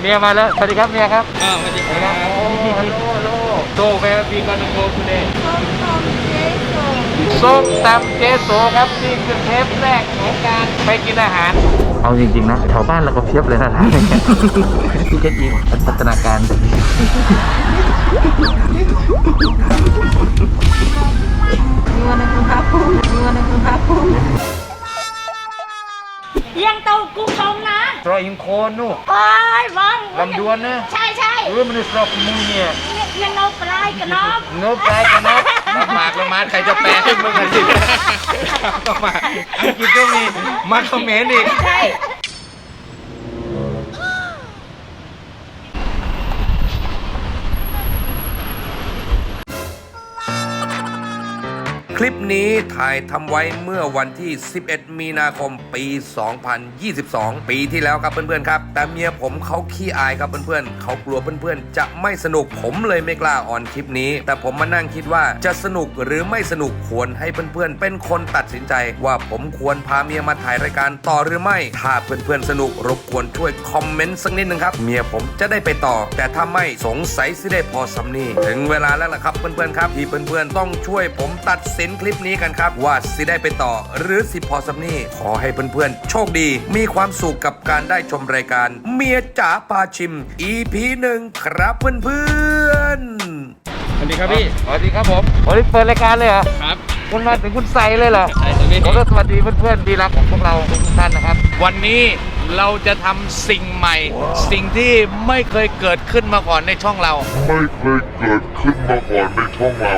เมียมาแล้ว สวัสดีครับเมียครับอ่าสวัสดีครับโซเวลบีกอนโกทูเดย์ส้มตำเจโซครับนี่คือเทปแรกของการไปกินอาหาร เอาจริงๆนะแถวบ้านเราก็เพียบเลยนะร้านอย่างเงี้ยที่จะดีพัฒนาการแบบนี้ You wanna go Hapu? You wanna go Hapu? ยังเตากุ้งทองนะ ตรอยอินโคนนู่นโอ้ยวังลำดวนนะใช่ใช่เออมันสอบมุงเนี่ยยังเอาปลายกันเนาะนบไปกันนะมาปากละมาใครจะแปลให้มึงกันสิต้องมาอังกฤษก็มีมาคอมเขมนต์อีกใช่ ลิปนี้ถ่ายทำไว้เมื่อวันที่ 11 มีนาคมปี 2022 ปีที่แล้วครับเพื่อนๆครับ แต่เมียผมเขาขี้อายครับเพื่อนๆเขากลัวเพื่อนๆ จะไม่สนุกผมเลยไม่กล้าออนคลิปนี้ แต่ผมมานั่งคิดว่าจะสนุกหรือไม่สนุกควรให้เพื่อนๆ เป็นคนตัดสินใจ ว่าผมควรพาเมียมาถ่ายรายการต่อหรือไม่ ถ้าเพื่อนๆสนุกรบกวนช่วยคอมเมนต์สักนิดนึงครับเมียผมจะได้ไปต่อ แต่ถ้าไม่สงสัยสิได้พอสำนีถึงเวลาแล้วล่ะครับเพื่อนๆครับที่เพื่อนๆต้องช่วยผมตัดสินคลิปนี้กันครับ ว่าสิได้ไปต่อหรือสิพอสำนีขอให้เพื่อนๆ โชคดี มีความสุขกับการได้ชมรายการ เมียจ๋าพาชิม EP หนึ่งครับเพื่อนๆสวัสดีครับพี่สวัสดีครับผมวันนี้เปิดรายการเลยเหรอครับคุณมาถึงคุณใส่เลยเหรอใช่ครับพี่ผมก็สวัสดีเพื่อนๆดีรักของพวกเราทุกท่านนะครับ วันนี้เราจะทำสิ่งใหม่ สิ่งที่ไม่เคยเกิดขึ้นมาก่อนในช่องเรา ไม่เคยเกิดขึ้นมาก่อนในช่องเรา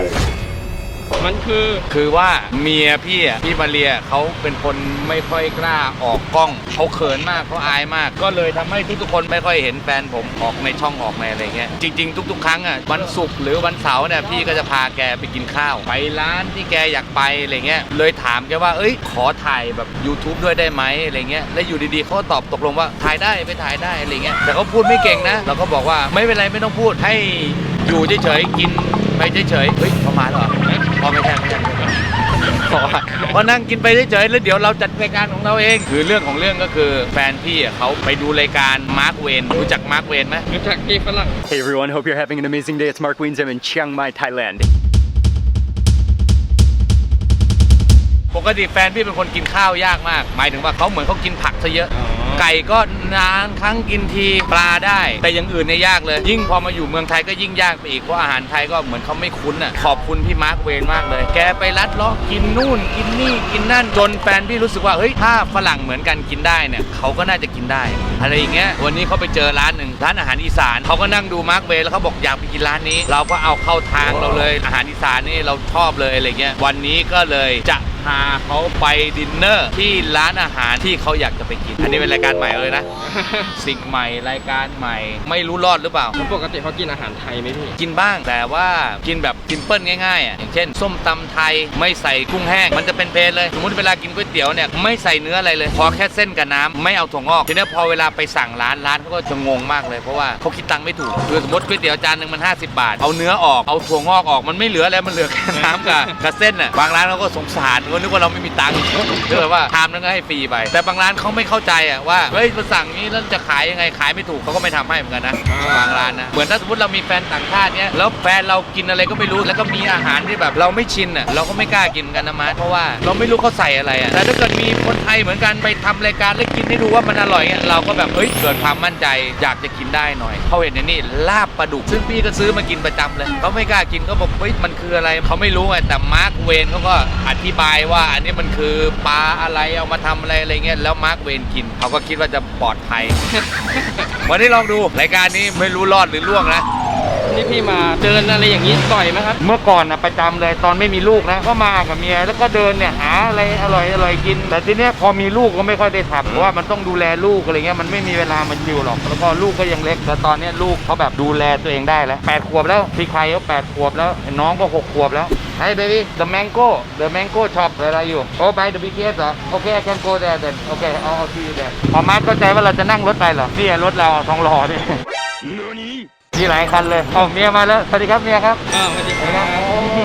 มันคือคือว่าเมียพี่อะพี่มาเรียเขาเป็นคนไม่ค่อยกล้าออกกล้องเขาเขินมากเขาอายมาก ก็เลยทำให้ทุกๆคนไม่ค่อยเห็นแฟนผมออกในช่องออกในอะไรเงี้ยจริง ๆ ทุก ๆ ครั้งอะวันศุกร์หรือวันเสาร์เนี่ยพี่ก็จะพาแกไปกินข้าว ไปร้านที่แกอยากไปอะไรเงี้ยเลยถามแกว่าเอ้ยขอถ่ายแบบ YouTube ด้วยได้ไหมอะไรเงี้ยแล้วอยู่ดีๆเขาก็ตอบตกลงว่าถ่ายได้ไปถ่ายได้อะไรเงี้ยแต่เขาพูดไม่เก่งนะเราก็บอกว่าไม่เป็นไรไม่ต้องพูดให้อยู่เฉยๆกินไปเฉยๆเฮ้ยเขามาแล้วเหรอ อ๊ะพอไม่ใช่ไม่ใช่ไม่ใช่บอกว่าพอนั่งกินไปเฉยๆแล้วเดี๋ยวเราจัดรายการของเราเอง คือเรื่องของเรื่องก็คือแฟนพี่อะเขาไปดูรายการมาร์คเวนรู้จักมาร์คเวนไหม รู้จักพี่ฝรั่ง Hey everyone, hope you're having an amazing day. It's Mark Wiens. I'm in Chiang Mai, Thailand. ปกติแฟนพี่เป็นคนกินข้าวยากมาก หมายถึงว่าเขาเหมือนเขากินผักซะเยอะอ๋อ ไก่ก็นานครั้งกินทีปลาได้ แต่อย่างอื่นเนี่ยยากเลย ยิ่งพอมาอยู่เมืองไทยก็ยิ่งยากไปอีกเพราะอาหารไทยก็เหมือนเขาไม่คุ้นอะขอบคุณพี่มาร์คเวนมากเลย แกไปลัดเลาะกินนู่น กินนี่กินนั่นจนแฟนพี่รู้สึกว่าเฮ้ยถ้าฝรั่งเหมือนกันกินได้เนี่ยเขาก็น่าจะกินได้ อะไรอย่างเงี้ยวันนี้เขาไปเจอร้านหนึ่งร้านอาหารอีสานเขาก็นั่งดูมาร์คเวนแล้วเขาบอกอยากไปกินร้านนี้ เราก็เอาเข้าทางเราเลยอาหารอีสานนี่เราชอบเลยอะไรเงี้ยวันนี้ก็เลยจะ พาเขาไปดินเนอร์ ที่ร้านอาหารที่เขาอยากจะไปกิน อันนี้เป็นรายการใหม่เลยนะ สิ่งใหม่รายการใหม่ ไม่รู้รอดหรือเปล่าแล้วปกติเขากินอาหารไทยไหมพี่ กินบ้างแต่ว่ากินแบบซิมเพิลง่ายๆอะอย่างเช่น ส้มตำไทยไม่ใส่กุ้งแห้ง มันจะเป็นเพลนเลย สมมติเวลากินก๋วยเตี๋ยวเนี่ยไม่ใส่เนื้ออะไรเลย พอแค่เส้นกับน้ำไม่เอาถั่วงอกทีนี้พอเวลาไปสั่งร้านร้านเขาก็จะงงมากเลยเพราะว่าเขาคิดตังค์ไม่ถูกคือสมมติก๋วยเตี๋ยวจานหนึ่งมัน 50 บาท เอาเนื้อออกเอาถั่วงอกออกมันไม่เหลือแล้วมันเหลือแค่น้ำกับกับเส้นอะบางร้านเขาก็สงสารเขานึกว่าเราไม่มีตังค์ก็เลยว่าทามนั้นก็ให้ฟรีไป แต่บางร้านเขาไม่เข้าใจอะว่าเฮ้ยมาสั่งนี้แล้วจะขายยังไงขายไม่ถูกเขาก็ไม่ทำให้เหมือนกันนะบางร้านนะเหมือนถ้าสมมติเรามีแฟนต่างชาติเนี้ยแล้วแฟนเรากินอะไรก็ไม่รู้แล้วก็มีอาหารที่แบบเราไม่ชินอะเราก็ไม่กล้ากินกันนะมาร์ทเพราะว่าเราไม่รู้เขาใส่อะไรอะแต่ถ้าเกิดมีคนไทยเหมือนกันไปทำรายการแล้วกินให้ดูว่ามันอร่อยเงี้ยเราก็แบบเฮ้ยเกิดความมั่นใจอยากจะกินได้หน่อยเขาเห็นในนี่ลาบปลาดุกซึ่งพี่ก็ซื้อมากินประจำเลยเขาไม่กล้ากินเขาบอกเฮ้ยมันคืออะไรเขาไม่รู้ไงแต่มาร์คเวนเขาก็อธิบายว่าอันนี้มันคือปลาอะไรเอามาทำอะไรอะไรเงี้ยแล้วมาร์คเวนกินเขาก็คิดว่าจะปลอดภัยวันนี้ลองดูรายการนี้ไม่รู้รอดหรือล่วงนะนี่พี่มาเดินอะไรอย่างนี้บ่อยไหมครับ เมื่อก่อนนะประจำเลยตอนไม่มีลูกนะก็มากับเมียแล้วก็เดินเนี่ยหาอะไรอร่อยอร่อยกิน แต่ทีเนี้ยพอมีลูกก็ไม่ค่อยได้ทำเพราะว่ามันต้องดูแลลูกอะไรเงี้ยมันไม่มีเวลามาชิวหรอกแล้วก็ลูกก็ยังเล็กแต่ตอนเนี้ยลูกเขาแบบดูแลตัวเองได้แล้วแปดขวบแล้วพี่ใครเขาแปดขวบแล้วน้องก็หกขวบแล้ว Hey baby the mango the mango shop where are you Oh by the BTS เหรอ Okay I can go there then Okay I'll I'll see you there พอมาร์คเข้าใจว่าเราจะนั่งรถไปเหรอนี่รถเราทองหล่อนี่มีหลายคันเลยเอาเมียมาแล้ว สวัสดีครับเมียครับอ่าสวัสดีคสวัสดีครัรับบโอ้โห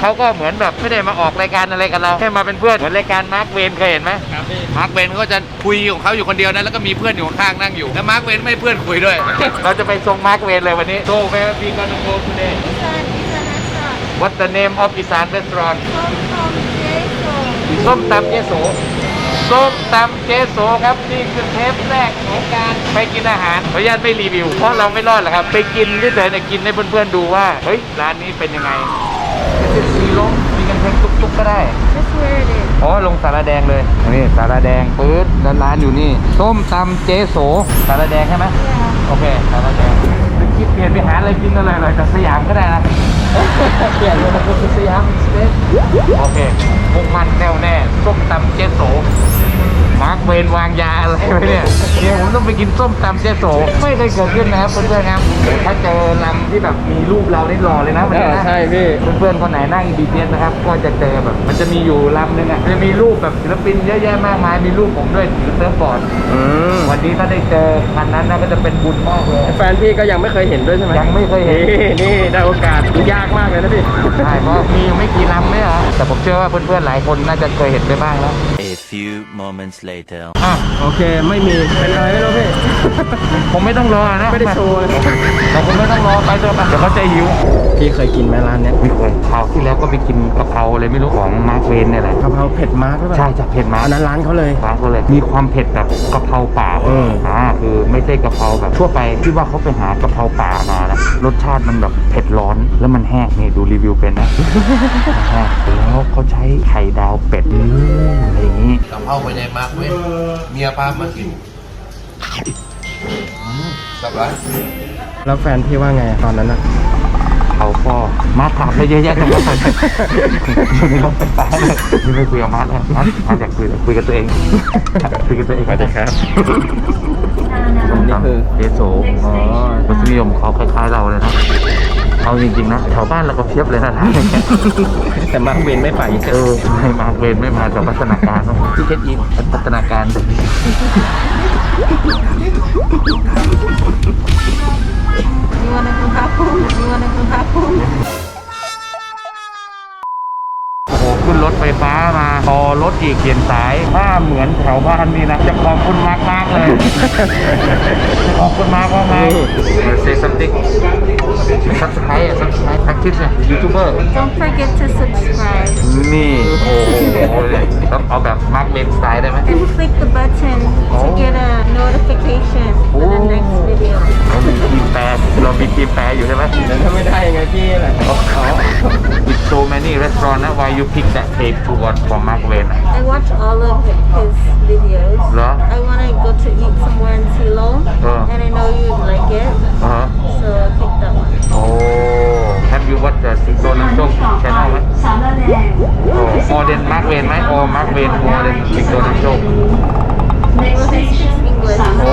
เขาก็เหมือนแบบไม่ได้มาออกรายการอะไรกับเรา แค่มาเป็นเพื่อน เหมือนรายการมาร์คเวนเคยเห็นไหม ครับพี่มาร์คเวนเขาก็จะคุยของเขาอยู่คนเดียวนะแล้วก็มีเพื่อนอยู่ข้างๆนั่งอยู่ แล้วมาร์คเวนไม่ให้เพื่อนคุยด้วย เราจะไปทรงมาร์คเวนเลยวันนี้โ o เวลบีกอนโก today What the name of Isan restaurant ส้มตำเจโสส้มตำเจโสครับนี่คือเทปแรกของการไปกินอาหารขออนุญาตไม่รีวิว เพราะเราไม่รอดหรอกครับ ไปกินที่เฉยๆกินให้เพื่อนๆดูว่า เฮ้ย ร้านนี้เป็นยังไงจะสีลงมีกันเพลงตุ๊กๆก็ได้ That's where it is อ๋อลงสารแดงเลยนี่สารแดงปื๊ดแล้วร้านอยู่นี่ ส้มตำเจโสสารแดงใช่ไหมโอเคสารแดงคิดเปลี่ยนไปหาอะไรกินอะไรๆจากสยามก็ได้นะ เปลี่ยนเลยนะคือสยามสเตโอเคมุ่งมั่นแน่วแน่ส้มตำเจ๊โส มาร์คเวนวางยาอะไรไว้เนี่ยเดี๋ยวผมต้องไปกินส้มตำเจโสไม่เคยเกิดขึ้นนะครับเพื่อนๆครับถ้าเจอลำที่แบบมีรูปเราได้รอเลยนะวันนี้นะใช่พี่เพื่อนๆคนไหนนั่งบีเนะครับ ก็จะเจอแบบ มันจะมีอยู่ลำหนึงอะจะมีรูปแบบศิลปินเยอะแยะมากมายมีรูปผมด้วยถือเซิร์ฟบอร์ดอืมวันนี้ถ้าได้เจอคันนั้นนะก็จะเป็นบุญมากเลยแฟนพี่ก็ยังไม่เคยเห็นด้วยใช่ไหมยังไม่เคยเห็นนี่นี่ได้โอกาสยากมากเลยนะพี่ใช่เพราะมีอยู่ไม่กี่ลำเนี่ยเหรอแต่ผมเชื่อว่าเพื่อนๆหลายคนน่าจะเคยเห็นไปบ้างแล้ว A few moments later. อะโอเคไม่มีเป็นอะไรไม่รู้พี่ ผมไม่ต้องรอนะไม่ได้โชว์เลยแต่ผมไม่ต้องรอไปเถอะไปเดี๋ยวเขาใจหิวพี่เคยกินไหมร้านเนี้ยไม่เคยคราวที่แล้วก็ไปกินกะเพราอะไรไม่รู้ของมาร์คเวนเนี่ยแหละกะเพราเผ็ดมากหรือเปล่าใช่จากเผ็ดมาอันนั้นร้านเขาเลยร้านก็เลยมีความเผ็ดแบบกะเพราป่าเอออ่าคือไม่ใช่กะเพราแบบทั่วไปที่ว่าเขาไปหากะเพราป่ามานะรสชาติมันแบบเผ็ดร้อนแล้วมันแห้งนี่ดูรีวิวเป็นนะมันแห้งแล้วเขาใช้ไข่ดาวเป็ดอะไรอย่างนี้กะเพราไปในมาร์กเว้ยเมียพามากินสับไรแล้วแฟนพี่ว่าไงตอนนั้นอะเขาก็มาถามไปเยอะแยะจังเลยอยู่ในรถไฟฟ้าเลยนี่ไม่คุยกับมาแล้วมามาอยากคุยคุยกับตัวเองคุยกับตัวเองสวัสดีครับส้มตำเจโซอ๋อรสนิยมเขาคล้ายๆเราเลยนะ เอาจริงๆนะแถวบ้านเราก็เพียบเลยนะร้านอย่างเงี้ยแต่มาร์คเวนไม่ไปเออไม่มาเวรไม่มาจากพัฒนาการที่เช็คอินพัฒนาการ You wanna go carpool You wanna go carpool โอ้โห ขึ้นรถไฟฟ้ามาพอรถอีกเปลี่ยนสายถ้าเหมือนแถวบ้านนี่นะจะขอบคุณมากมากๆเลยจะขอบคุณมากมากๆ say something subscribe อะ subscribe practice เนี่ยยูทูบเบอร์ Don't forget to subscribe นี่โอ้โหต้องเอาแบบมาร์กเบนสไตล์ได้ไหม and click the button to get a notification for the next video เรามีทีมแปรเรามีทีมแปรอยู่ใช่ไหมแล้วถ้าไม่ได้ยังไงพี่แหละ With so many restaurant นะ why you pick that tape to watch from Mark Twain อะ I watch all of his videos เหรอ I wanna go to eat somewhere in Ceylon Uh. and I know you'd like it อ่าฮะ so I picked that one โอ้ Have you watched the สิงโตนำโชค channel ไหมโอ้ more than Mark Twain ไหม or Mark Twain more than สิงโตนำโชค well he speaks English โ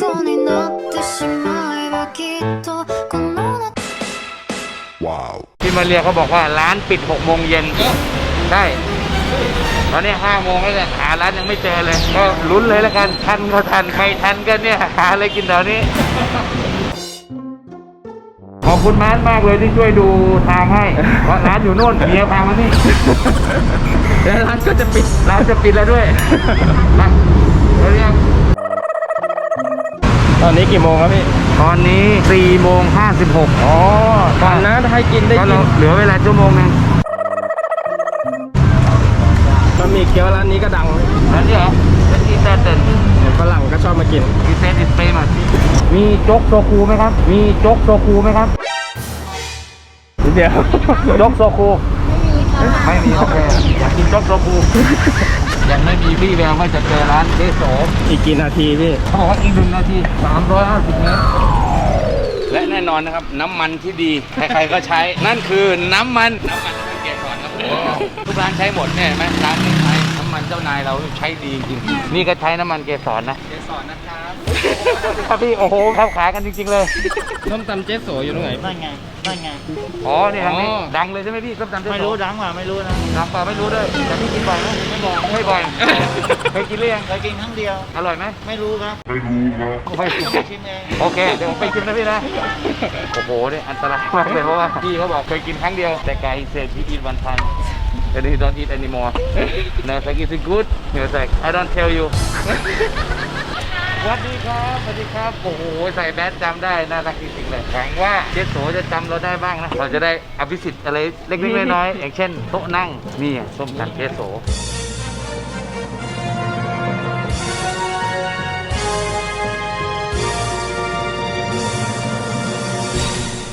虜になってしまえばきっとこの夏 พี่มาเรียเขาบอกว่าร้านปิด6โมงเย็นใช่ ตอนนี้5โมงแล้วเนี่ยหาร้านยังไม่เจอเลย ก็ลุ้นเลยแล้วกัน ทันก็ทัน ใครทันกันเนี่ย หาอะไรกินแถวนี้ ขอบคุณมาร์ทมากเลยที่ช่วยดูทางให้ เพราะร้านอยู่โน่นเมียพามานี่ แล้วร้านก็จะปิด ร้านจะปิดแล้วด้วยมาเรียก ตอนนี้กี่โมงครับพี่ ตอนนี้4โมง56อ๋อตอนนะถ้าให้กินได้ก็กิเรานเหลือเวลาชั่วโมงหนึงบะหมี่เกี๊ยวร้านนี้ก็ดังแล้วนี่เหรอเป็นอีแตเตนฝรั่งก็ชอบมากิน อีเซนอิสเปมามีโจ๊กโซคูไหมครับ มีโจ๊กโซคูไหมครับ เดี๋ยว โจ๊กโซคู ไม่มีโอเคอยากกินโจ๊กโซคู ยังไม่มีวี่แววว่าจะเจอร้านเจโสอีกกี่นาทีพี่เขาบอกว่าอีกหนึ่งนาที 350เมตรและแน่นอนนะครับน้ำมันที่ดี ใครๆก็ใช้นั่นคือน้ำมันน้ำมันน้ำมันเกียร์ช้อนครับทุกร้านใช้หมดเนี่ยเห็นไหมร้านนี้ใช้น้ำมัน เจ้านายเราใช้ดีจริงๆนี่ก็ใช้น้ำมันเกสรนะเกสรนะครับครับพี่ โอ้โหเข้าขากันจริง ๆ เลย ส้มตำเจ๊โสอยู่ตรงไหน นั่นไงนั่นไง อ๋อนี่ทางนี้ อ๋อ ดังเลยใช่ไหมพี่ส้มตำเจ๊ไม่โสรู้ดังว่าไม่รู้นะ ดังเปล่าไม่รู้ด้วยแต่พี่กินบ่อยไหมไม่บ่อย ไม่บ่อย เคยกินหรือยังเคยกินครั้งเดียว อร่อยไหมไม่รู้ครับไม่รู้ครับไม่ต้องไปชิมเองโอเค เดี๋ยวผมไปกินนะพี่นะ โอ้โหเนี่ยอันตรายมากเลยเพราะว่าพี่เขาบอกเคยกินครั้งเดียวแต่ไก่เสร็จพี่กินวันทัน and he don't eat anymore and I was like is it good he was like I don't tell you สวัสดีครับสวัสดีครับ โอ้โห ใส่แบดจำได้ น่ารักจริงๆเลยหวังว่าเจสโสจะจำเราได้บ้างนะ เราจะได้อภิสิทธิ์อะไรเล็กๆน้อยๆอย่างเช่นโต๊ะนั่ง นี่อะส้มตำเจสโส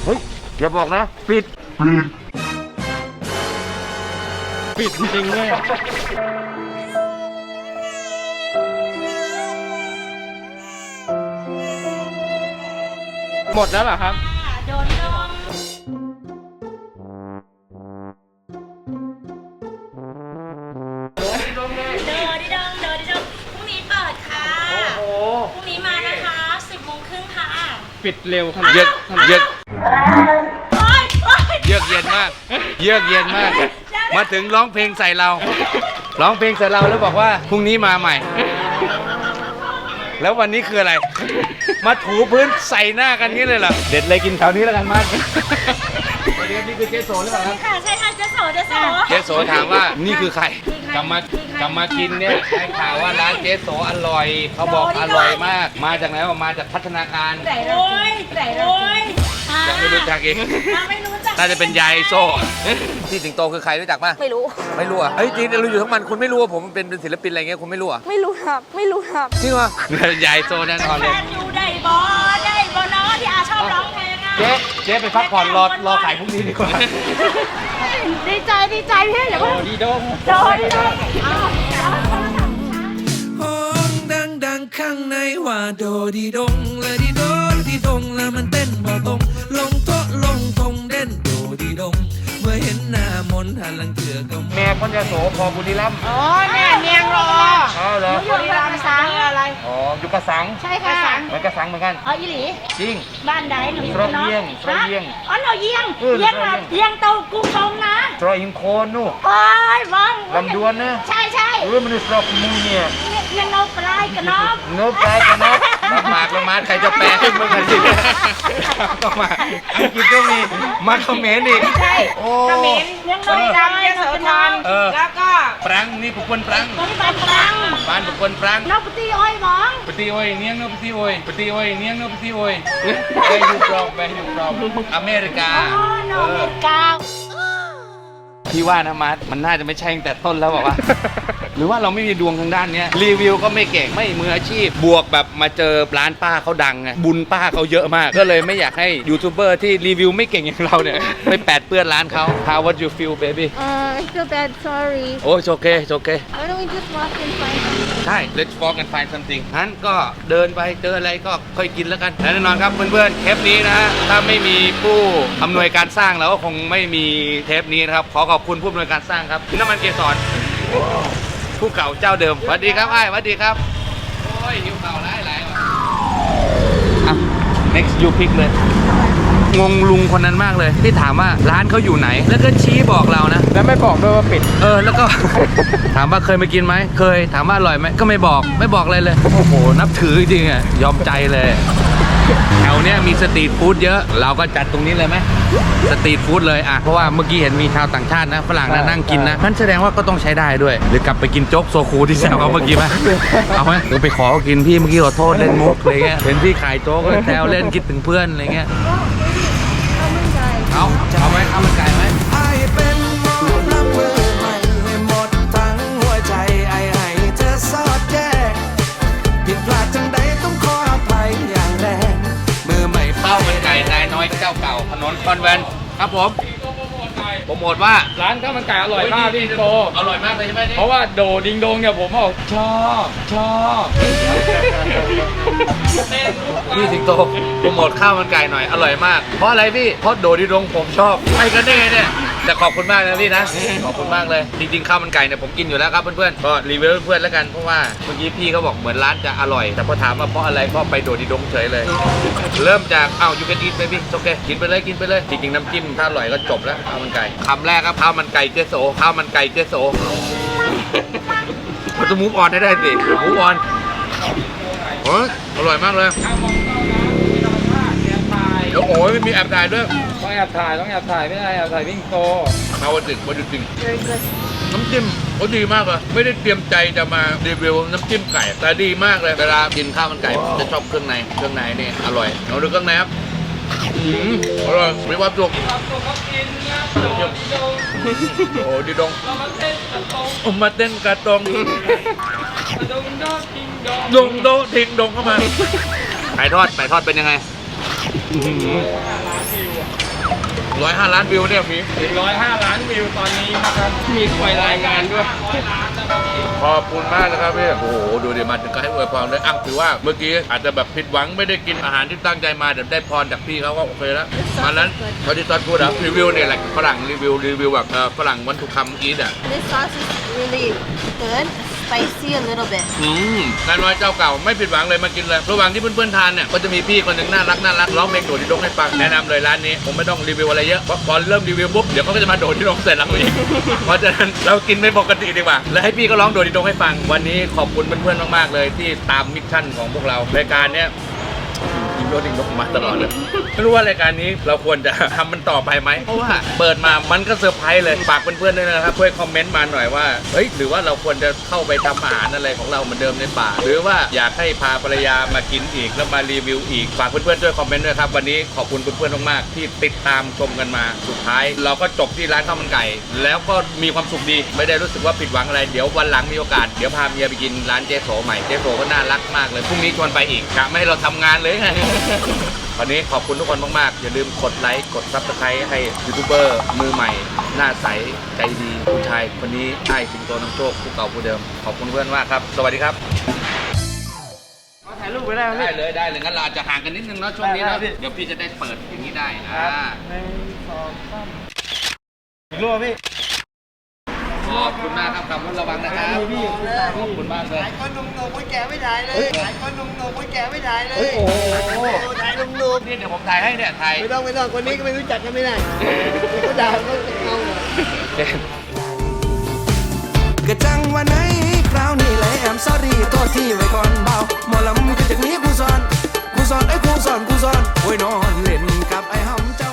เฮ้ย อย่าบอกนะ ปิด ปิด จริงๆด้วยหมดแล้วเหรอครับ โดนดงเดอดิดงเดอดิดงพรุ่งนี้เปิดค่ะ พรุ่งนี้มานะคะ10โมงครึ่งค่ะปิดเร็วขนาดเยือกเยือกโอ๊ยโอ๊ย เยือกเย็นมาก เยือกเย็นมาก มาถึงร้องเพลงใส่เรา ร้องเพลงใส่เราแล้วบอกว่าพรุ่งนี้มาใหม่ แล้ววันนี้คืออะไร มาถูพื้นใส่หน้ากันนี้เลยเหรอ เด็ดเลยกินแถวนี้แล้วกันมากสวัสดีครับนี่คือเจโซหรือเปล่าครับ ค่ะใช่ค่ะเจ๊โสเจ๊โสเจโสถามว่านี่คือใครกลับมากลับมากินเนี่ยได้ข่าวว่าร้านเจโสอร่อย เขาบอกอร่อยมาก มาจากไหนวะมาจากพัฒนาการโอ๊ยโอ๊ยยังไม่รู้จักอีกอ่าไม่รู้จัก น่าจะเป็นยายโซ่ พี่สิงโตคือใครรู้จักป่ะไม่รู้ ไม่รู้อะเฮ้ยจริงๆเราอยู่ทั้งมันคุณไม่รู้ว่าผมเป็นศิลปินอะไรเงี้ยคุณไม่รู้อะไม่รู้ครับ ไม่รู้ครับจริงเหรอยายโซ่แน่นอนแฟเลยนอยู่ได้บอได้บอเนาะที่อาชอบร้องเพลงอะเจ๊เจ๊ไปพักผ่อนรอรอขายพรุ่งนี้ดีกว่าดีใจดีใจพี่อย่าเพิ่งดีดงโดนดีดงอ้าวห้องดังดังๆข้างในว่าโดดีดงและดีโดดีดงแล้วมันเต้นบ่ตรงลงโต๊ะลงทงเด่นโดดีดง เมื่อเห็นหน้ามนต์หันหลังเถื่อก็แม่คนยาโสพอบุรีรัมย์อ๋อแม่เมียงรออ๋อเหรอบุรีรัมย์สังอะไร อ๋ออยู่กระสังใช่ค่ะสังเหมือนกระสังเหมือนกันอ๋ออีหลีจริง บ้านใดหนูตระเยียงตระเยียงอ๋อหนูเยียงเออเยียงตระมาเยียงเยียงเตากุ้งชงนะตรอยหิงโคนนู่นโอ้ยวังลำดวนนะใช่ใช่เออมันสตรอกมูเนี่ยเยียงเราปลายกันเนาะเงือบปลายกันนะรั บหมากละมาดใครจะแปลให้มึงกันสิต้องมาอังกฤษก็มีมาเขมรอีกใช่โอ้เขมรเยียงเราดำเยียงโสธรเออแล้วก็ปรังนี่ปุกคนปรังคนบ้านปรังบ้านปุกคนปรังนกปฏิอ้อยหมองปฏิโอยเนียงเนอะปฏิโอยปฏิโอยเนียงเนอะปฏิโอยแบยูฟรอมแบยูฟรอมอเมริกาอ๋อนกอเมริกาพี่ว่านะมาร์ทมันน่าจะไม่ใช่ตั้งแต่ต้นแล้วบอกว่าห รือว่าเราไม่มีดวงทางด้านเนี้ยรีวิวก็ไม่เก่งไม่มืออาชีพ บวกแบบมาเจอร้านป้าเขาดังไงบุญป้าเขาเยอะมาก ก็เลยไม่อยากให้ยูทูบเบอร์ที่รีวิวไม่เก่งอย่างเราเนี่ยไปแปดเปื้อนร้านเขา How what you feel baby Uh, I feel bad. Sorry. โอ้ยโอเคโอเค Why don't we just walk and find something? ใช่ let's walk and find something งั้นก็เดินไปเจออะไรก็ค่อยกินแล้วกันและแน่นอนครับเพื่อนๆเทปนี้นะฮะถ้าไม่มีผู้อำนวยการสร้างแล้วก็คงไม่มีเทปนี้นะครับขอขอบคุณผู้อำนวยการสร้างครับน้ำมันเกสร ผู้เก่าเจ้าเดิมสวัสดีครับไอ้ายสวัสดีครับ โอ้ยหิวเก่าหลายหลายว่ะอะ next you pick เลย งงลุงคนนั้นมากเลยที่ถามว่าร้านเขาอยู่ไหน แล้วก็ชี้บอกเรานะ แล้วไม่บอกด้วยว่าปิด เออแล้วก็ ถามว่าเคยมากินไหมเคยถามว่าอร่อยไหมก็ไม่บอกไม่บอกอะไรเลย โอ้โหนับถือจริงๆอะยอมใจเลย แถวเนี้ยมีสตรีทฟู้ดเยอะ เราก็จัดตรงนี้เลยไหมสตรีทฟู้ดเลยอะเพราะว่าเมื่อกี้เห็นมีชาวต่างชาตินะฝรั่งนะนั่งกินนะนั่นแสดงว่าก็ต้องใช้ได้ด้วย หรือกลับไปกินโจ๊กโซคูที่แซวเขาเมื่อกี้ไหมเอาไหมเดี๋ยวไปขอกินพี่เมื่อกี้ขอโทษเล่นมุกอะไรเงี้ยเห็นพี่ขายโจ๊กก็แซวเล่นคิดถึงเพื่อนอะไรเงี้ยเอาเอาไหมเอามันไก่ อยเจ้าเก่าถนนคอนแวนต์ครับผมโปรโมทว่าร้านข้าวมันไก่อร่อยมากพี่โตอร่อยมากเลยใช่ไหมนี่เพราะว่าโดดิงดงเนี่ยผมบอกชอบชอบพี่สิงโตโปรโมทข้าวมันไก่หน่อยอร่อยมาก เพราะอะไรพี่เพราะโดดิดงผมชอบไปกันได้ไงเนี่ย แต่ขอบคุณมากนะพี่นะ ขอบคุณมากเลย จริงๆข้าวมันไก่เนี่ยผมกินอยู่แล้วครับเพื่อนๆ ก็รีวิวเพื่อนๆแล้วกันเพราะว่าเมื่อกี้พี่เขาบอกเหมือนร้านจะอร่อย แต่พอถามว่าเพราะอะไรก็ไปโดดดีดงเฉยเลย เริ่มจากอ้าวยูเกนอีทไปพี่โอเคกินไปเลยกินไปเลยจริงๆน้ำจิ้มถ้าอร่อยก็จบแล้วข้าวมันไก่คำแรกครับข้าวมันไก่เจโสข้าวมันไก่เจโสมันต้องมูฟออนให้ได้สิมูฟออนอร่อยมากเลยโอ้ยไม่มีแอบถ่ายด้วย ต้องแอบถ่ายต้องแอบถ่ายไม่ได้แอบถ่ายวิ่งโตมาวันดึกวันดึกจริงน้ำจิ้มเขาดีมากเลยไม่ได้เตรียมใจจะมารีวิวน้ำจิ้มไก่แต่ดีมากเลยเวลากินข้าวมันไก่ผมจะชอบเครื่องในเครื่องในนี่อร่อยเราดูเครื่องในครับอืมอร่อยมีความสุขโอ้ดีดงโอ้มาเต้นกระตงดงโดทิ้งดงเข้ามาไก่ทอดไก่ทอดเป็นยังไง ร้อยห้าล้านวิวเนี่ยพี่ร้อยห้าล้านวิวตอนนี้นะครับมีคอยรายงานด้วย ขอบคุณมากนะครับพี่ โอ้โห ดูดิมาถึงก็ให้อวยพรเลยอะถือว่าเมื่อกี้อาจจะแบบผิดหวังไม่ได้กินอาหารที่ตั้งใจมาแต่ได้พรจากพี่เขาก็โอเคแล้ว มานั้นเขาที่ตอนพูดอะรีวิวเนี่ยแหละฝรั่งรีวิวรีวิวแบบเอ่อฝรั่งวันทุกคำอีทอะ This sauce is really good. Spicy a little bit. อืมนายน้อยเจ้าเก่าไม่ผิดหวังเลยมากินเลย ระหว่างที่เพื่อนๆทานเนี่ยก็จะมีพี่คนหนึ่งน่ารักน่ารักร้องเพลงโดดดิดงให้ฟังแนะนำเลยร้านนี้ ผมไม่ต้องรีวิวอะไรเยอะเพราะพอเริ่มรีวิวปุ๊บเดี๋ยวเขาก็จะมาโดดดิดงใส่เราอีก เพราะฉะนั้นเรากินไม่ปกติดีกว่า และให้พี่ก็ร้องโดดดิดงให้ฟัง วันนี้ขอบคุณเพื่อนๆมากๆเลยที่ตามมิชชั่นของพวกเรารายการเนี้ย โดนยิงนกมาตลอดเลยไม่รู้ว่ารายการนี้เราควรจะทำมันต่อไปไหมเพราะว่าเปิดมามันก็เซอร์ไพรส์เลยฝากเพื่อนๆด้วยนะครับช่วยคอมเมนต์มาหน่อยว่าเฮ้ยหรือว่าเราควรจะเข้าไปทำอาหารอะไรของเราเหมือนเดิมในป่า หรือว่าอยากให้พาภรรยามากินอีกแล้วมารีวิวอีกฝากเพื่อนๆช่วยคอมเมนต์ด้วยครับวันนี้ขอบคุณเพื่อนๆมากๆที่ติดตามชมกันมาสุดท้าย เราก็จบที่ร้านข้าวมันไก่ แล้วก็มีความสุขดีไม่ได้รู้สึกว่าผิดหวังอะไรเดี๋ยววันหลังมีโอกาสเดี๋ยวพาเมียไปกินร้านเจโสใหม่เจโสก็น่ารักมากเลยพรุ่งนี้ชวนไปอีกกะไม่ให้เราทำงานเลยวันนี้ขอบคุณทุกคนมากๆ อย่าลืมกดไลค์ กดซับสไครต์ให้ยูทูบเบอร์มือใหม่ หน้าใส ใจดีผู้ชายคนนี้ไอ้สิงโตน้ำโชคผู้เก่าผู้เดิม ขอบคุณเพื่อนมากครับ สวัสดีครับ ถ่ายรูปไปได้ไหมได้เลยได้เลยงั้นเราอาจจะห่างกันนิดนึงเนาะช่วงนี้ได้นะได้พี่ เดี๋ยวพี่จะได้เปิดอย่างนี้ได้อ่าหนึ่งสองสามอีกรูปพี่ ขอบคุณมากครับขับรถระวังนะครับ ขอบคุณมากเลย หลายคนหนุ่มๆคนแก่ไม่ได้เลเฮ้ย ยหลายคนหนุ่มๆคนแก่ไม่ได้เลเฮ้ยโอ้โห ถ่ายหนุ่มนี่เดี๋ยวผมถ่ายให้เนี่ยถ่ายไม่ต้องไม่ต้องคนนี้ก็ไม่รู้จักกันไม่ได้ก็ด่าก็เอาหกระจังวันไหนคราวนี้เลยแอมซอรี่ตัวที่ไว้ก่อนเบาหมอลำก็จากนี้กูสอนกูสอนไอ้กูสอนกูสอนโว้ยนอนเล่นกับไอ้หำเจ้า